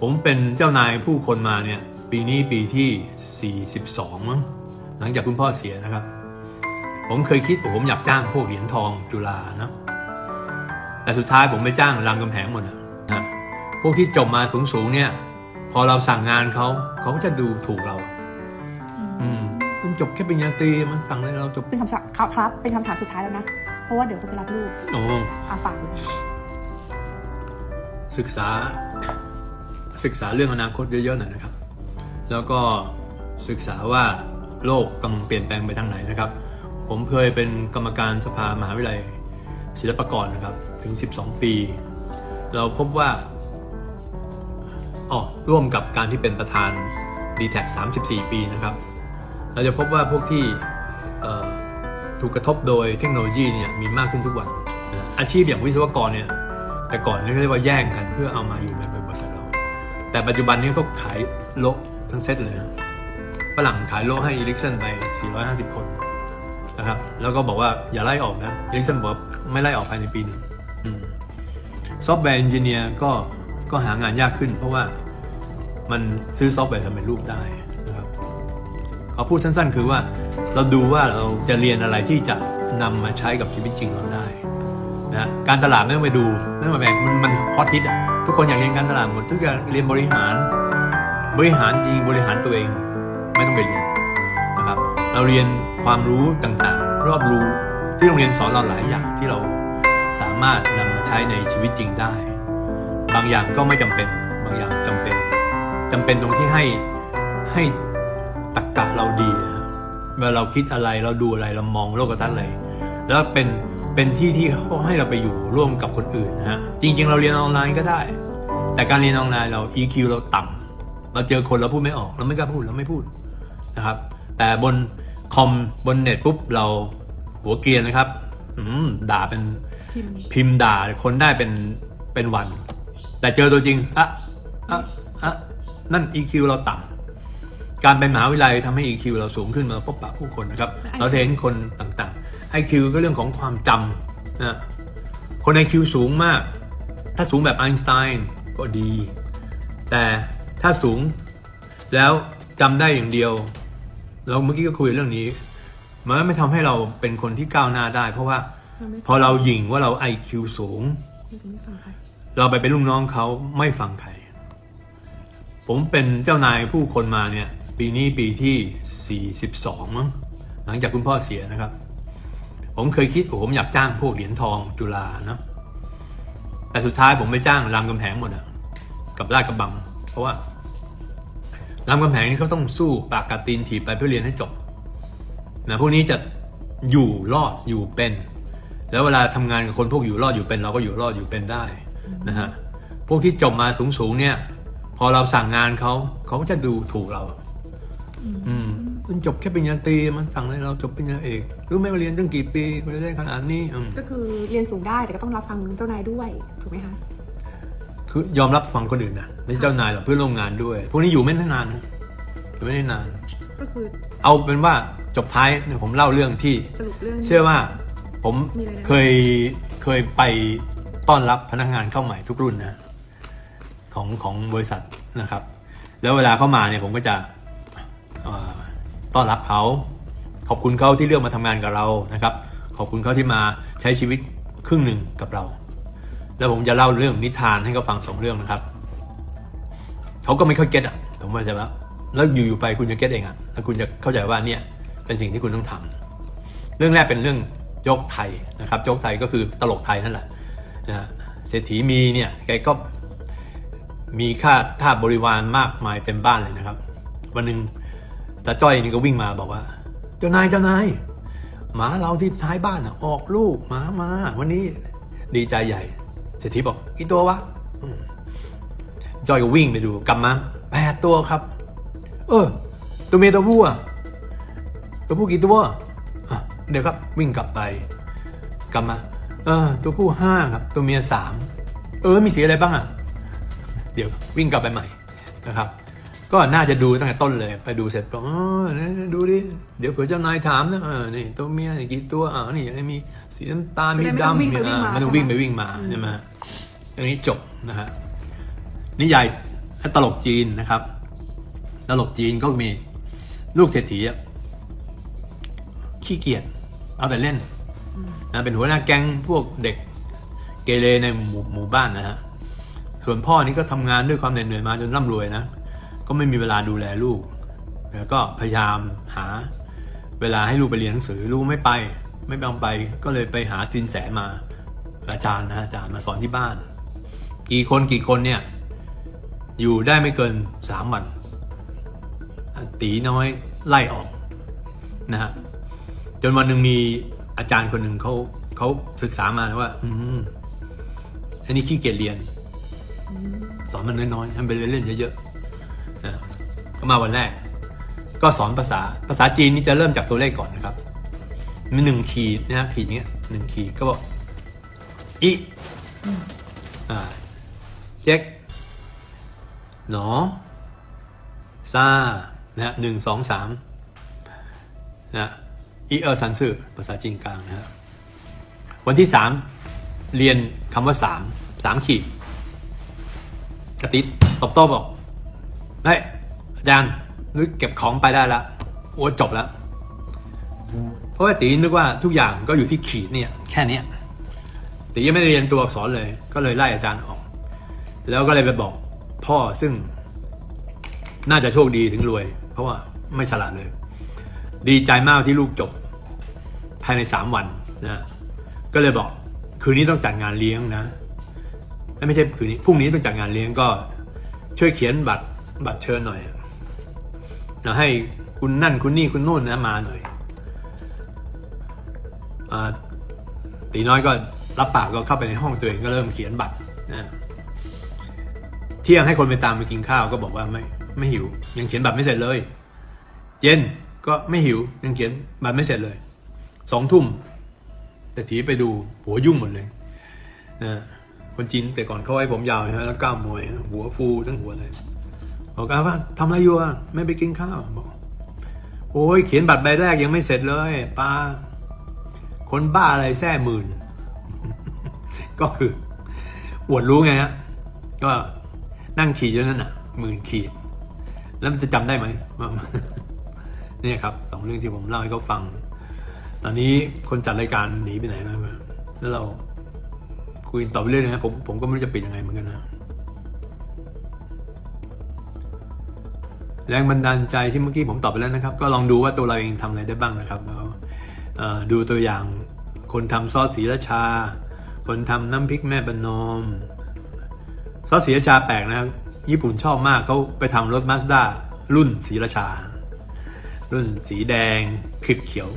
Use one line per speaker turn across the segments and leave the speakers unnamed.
ผมเป็นเจ้านายผู้คนมาเนี่ยปีนี้ปีที่ 42 มั้งหลังจากคุณพ่อเสียนะครับ ผมเคยคิดว่าผมอยากจ้างพวกเหรียญทองจุฬานะแต่สุดท้ายผมไปจ้างรามกำแหงหมดอะนะพวกที่จบมาสูงๆเนี่ย พอเราสั่งงานเขาเขาก็จะดูถูกเรา อืมคุณจบแค่ปริญญาตรีมาสั่งเลยเราจบ
เป็นคำสั่งครับครับ เป็นคำถามสุดท้ายแล้วนะ เพราะว่าเดี๋ยวต้องไปรับลูก
โอ้
อาฝากเลย
ศึกษา ศึกษาเรื่องอนาคตเยอะๆหน่อยนะครับ แล้วก็ศึกษาว่าโลกกำลังเปลี่ยนแปลงไปทางไหนนะครับ ผมเคยเป็นกรรมการสภามหาวิทยาลัยศิลปากรนะครับถึง 12 ปี เราพบว่าอ๋อร่วมกับการที่เป็นประธาน d t แท34 ปีนะครับ เราจะพบว่าพวกที่ถูกกระทบโดยเทคโนโลยีเนี่ยมีมากขึ้นทุกวัน อาชีพอย่างวิศวกรเนี่ยแต่ก่อนเรียกว่าแย่งกันเพื่อเอามาอยู่ในบ แต่ปัจจุบันนี้เขาขายโลทั้งเซตเลยฝรั่งขายโลให้อีลิกสันไป 450 คนนะครับ แล้วก็บอกว่าอย่าไล่ออกนะอีลิกสันบอกไม่ไล่ออกภายในปีหนึ่งซอฟต์แวร์เอนจิเนียร์ก็ก็หางานยากขึ้น เพราะว่ามันซื้อซอฟต์แวร์สำเร็จรูปได้นะครับเขาพูดสั้นๆ คือว่าเราดูว่าเราจะเรียนอะไรที่จะนำมาใช้กับชีวิตจริงเราได้นะการตลาดไม่ต้องไปดูไม่ต้องไปแบ่งมันมันฮอตฮิตอะ ทุกคนอยากเรียนการตลาดหมด ทุกอย่างเรียนบริหาร บริหารจริงบริหารตัวเอง ไม่ต้องไปเรียนนะครับ เราเรียนความรู้ต่างๆ รอบรู้ที่โรงเรียนสอนเราหลายอย่างที่เราสามารถนำมาใช้ในชีวิตจริงได้ บางอย่างก็ไม่จำเป็น บางอย่างจำเป็นจำเป็นตรงที่ให้ให้ตรรกะเราดีเมื่อเราคิดอะไรเราดูอะไรเรามองโลกทัศน์อะไรแล้วเป็น เป็นที่ที่เขาให้เราไปอยู่ร่วมกับคนอื่นนะฮะจริง ๆ เราเรียนออนไลน์ก็ได้ แต่การเรียนออนไลน์เรา EQ เราต่ำเราเจอคนเราพูดไม่ออกเราไม่กล้าพูดเราไม่พูดนะครับ แต่บนคอมบนเน็ตปุ๊บเราหัวเกรียนนะครับอืมด่าเป็น
พิมพ์
พิมพ์ด่าคนได้เป็นเป็นวัน แต่เจอตัวจริงอะอะอะนั่น EQ เราต่ำการไปมหาวิทยาลัยทำให้ EQ เราสูงขึ้นมาพบปะผู้คนนะครับ เราจะเห็นคนต่างๆ IQ ก็เรื่องของความจำนะคน IQ สูงมาก ถ้าสูงแบบไอน์สไตน์ก็ดี แต่ถ้าสูงแล้วจำได้อย่างเดียว เราเมื่อกี้ก็คุยเรื่องนี้ มันไม่ทำให้เราเป็นคนที่ก้าวหน้าได้ เพราะว่าพอเราหยิ่งว่าเรา IQ สูง
ไม่ฟังใคร
เราไปเป็นลูกน้องเขาไม่ฟังใคร ผมเป็นเจ้านายผู้คนมาเนี่ย ปีนี้ปีที่ 42มั้งหลังจากคุณพ่อเสียนะครับ ผมเคยคิดว่าผมอยากจ้างพวกเหรียญทองจุฬานะแต่สุดท้ายผมไปจ้างรามกำแหงหมดอะกับราชกระบัง เพราะว่ารามกำแหงนี่เขาต้องสู้ปากกัดตีนถีบไปเพื่อเรียนให้จบนะพวกนี้จะอยู่รอดอยู่เป็น แล้วเวลาทำงานกับคนพวกอยู่รอดอยู่เป็น เราก็อยู่รอดอยู่เป็นได้นะฮะพวกที่จบมาสูงๆเนี่ย พอเราสั่งงานเขาเขาก็จะดูถูกเรา อืม คุณจบแค่ปริญญาตรีมาสั่งเลยเราจบปริญญาเอกรู้ไหมว่าเรียนตั้งกี่ปีกว่าจะได้ขนาดนี้อืม
ก็คือเรียนสูงได้แต่ก็ต้องรับฟังเจ้านายด้วยถูกไหมคะ
คือยอมรับฟังคนอื่นนะไม่ใช่เจ้านายหรอกเพื่อนร่วมงานด้วย พวกนี้อยู่ไม่ได้นานนะอยู่ไม่ได้นาน
ก็คือ
เอาเป็นว่าจบท้ายเนี่ยผมเล่าเรื่องที่
สรุปเรื่อง
เชื่อว่าผม
มีอะไรนะ
เคยเคยไปต้อนรับพนักงานเข้าใหม่ทุกรุ่นนะของของบริษัทนะครับ แล้วเวลาเข้ามาเนี่ยผมก็จะเอ่อ ต้อนรับเขา ขอบคุณเขาที่เลือกมาทำงานกับเรานะครับ ขอบคุณเขาที่มาใช้ชีวิตครึ่งหนึ่งกับเรา แล้วผมจะเล่าเรื่องนิทานให้เขาฟังสองเรื่องนะครับเขาก็ไม่ค่อยเก็ตอะผมว่าจว่าแล้วอยู่ๆไปคุณจะเก็ตเองอะแล้วคุณจะเข้าใจว่าเนี่ยเป็นสิ่งที่คุณต้องทำเรื่องแรกเป็นเรื่องโจกไทยนะครับโจกไทยก็คือตลกไทยนั่นแหละนะเศรษฐีมีเนี่ยแกก็มีค่าท่าบริวารมากมายเต็มบ้านเลยนะครับ วันหนึ่ง ตาจ้อยนี่ก็วิ่งมาบอกว่า เจ้านายเจ้านายหมาเราที่ท้ายบ้านอะ ออกลูกหมามาวันนี้ดีใจใหญ่เศรษฐีบอกกี่ตัววะจ้อยก็วิ่งไปดูกลับมาแปดตัวครับ เออ ตัวเมียตัวผู้อะตัวผู้กี่ตัวเดี๋ยวครับ วิ่งกลับไป กลับมา เออ ตัวผู้ห้าครับ ตัวเมียสามเออมีสีอะไรบ้างอะ เดี๋ยววิ่งกลับไปใหม่นะครับ ก็น่าจะดูตั้งแต่ต้นเลย ไปดูเสร็จก็อ๋อเนี่ยดูดิ เดี๋ยวเผื่อเจ้านายถามนะเออนี่ตัวเมียกี่ตัวอ่านี่ยังมีสีน้ำตาลมีดำมีอ่าไม่ต้องวิ่งไปวิ่งมาใช่ไหมอันนี้จบนะฮะนิยายตลกจีนนะครับ ตลกจีนก็มีลูกเศรษฐีอะขี้เกียจเอาแต่เล่นนะเป็นหัวหน้าแก๊งพวกเด็กเกเรในหมู่หมู่บ้านนะฮะส่วนพ่อนี่ก็ทำงานด้วยความเหน็ดเหนื่อยมาจนร่ำรวยนะ ก็ไม่มีเวลาดูแลลูก แล้วก็พยายามหาเวลาให้ลูกไปเรียนหนังสือลูกไม่ไป ไม่ยอมไปก็เลยไปหาจินแสมาอาจารย์นะอาจารย์มาสอนที่บ้าน กี่คนกี่คนเนี่ย อยู่ได้ไม่เกินสามวันตีน้อยไล่ออกนะฮะจนวันหนึ่งมีอาจารย์คนหนึ่งเขาเขาศึกษามาว่า อืมอันนี้ขี้เกียจเรียน สอนมันน้อยๆทำไปเล่นๆเยอะๆนะ ก็มาวันแรก ก็สอนภาษาภาษาจีนนี่จะเริ่มจากตัวเลขก่อนนะครับมีหนึ่งขีดนะฮะขีดเนี้ยหนึ่งขีดก็บอกอีอ่าเจ๊กหนอซานะฮะหนึ่งสองสามนะอีเออสันสื่อภาษาจีนกลางนะฮะวันที่สามเรียนคำว่าสามสามขีดกระติดตบโต้บอก เฮ้ยอาจารย์นึกเก็บของไปได้ละโอ้จบแล้ว เพราะว่าตีนึกว่าทุกอย่างก็อยู่ที่ขีดเนี่ย แค่เนี้ยตียังไม่ได้เรียนตัวอักษรเลย ก็เลยไล่อาจารย์ออก แล้วก็เลยไปบอกพ่อซึ่ง น่าจะโชคดีถึงรวย เพราะว่าไม่ฉลาดเลย ดีใจมากที่ลูกจบ ภายในสามวันนะก็เลยบอก คืนนี้ต้องจัดงานเลี้ยงนะไม่ใช่คืนนี้พรุ่งนี้ต้องจัดงานเลี้ยงก็ ช่วยเขียนบัตร บัตรเชิญหน่อยนะให้คุณนั่นคุณนี่คุณโน่นนะมาหน่อยอาตีน้อยก็รับปากก็เข้าไปในห้องตัวเองก็เริ่มเขียนบัตรนะเที่ยงให้คนไปตามไปกินข้าวก็บอกว่าไม่ไม่หิว ยังเขียนบัตรไม่เสร็จเลย เย็นก็ไม่หิวยังเขียนบัตรไม่เสร็จเลยสองทุ่ม แต่ทีไปดูหัวยุ่งหมดเลยนะคนจีนแต่ก่อนเขาไว้ผมยาวใช่ไหมแล้วก้ามมวย หัวฟูทั้งหัวเลย บอกกันว่าทำอะไรอยู่อะไม่ไปกินข้าวบอกโอ้ยเขียนบัตรใบแรกยังไม่เสร็จเลยปาคนบ้าอะไรแท้หมื่น ก็คืออวดรู้ไงฮะก็นั่งขีดอยู่นั่นน่ะหมื่นขีด แล้วมันจะจำได้ไหมเนี่ยครับสองเรื่องที่ผมเล่าให้เขาฟัง ตอนนี้คนจัดรายการหนีไปไหนแล้วม่รู้แล้วเราคุยต่อไปเรื่อยนะผมผมก็ไม่รู้จะปิดยังไงเหมือนกันนะ แรงบันดาลใจที่เมื่อกี้ผมตอบไปแล้วนะครับ ก็ลองดูว่าตัวเราเองทำอะไรได้บ้างนะครับแล้วเอ่อดูตัวอย่างคนทำซอสสีราชา คนทำน้ำพริกแม่ประนอมซอสสีราชาแปลกนะญี่ปุ่นชอบมากเขาไปทำรถมาสด้ารุ่นสีราชา รุ่นสีแดงคลิปเขียว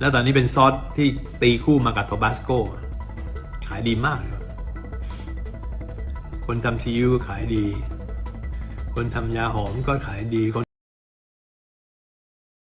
แล้วตอนนี้เป็นซอสที่ตีคู่มากับโทบาสโกขายดีมาก คนทำซีอิ๊วขายดี คนทำยาหอมก็ขายดีคน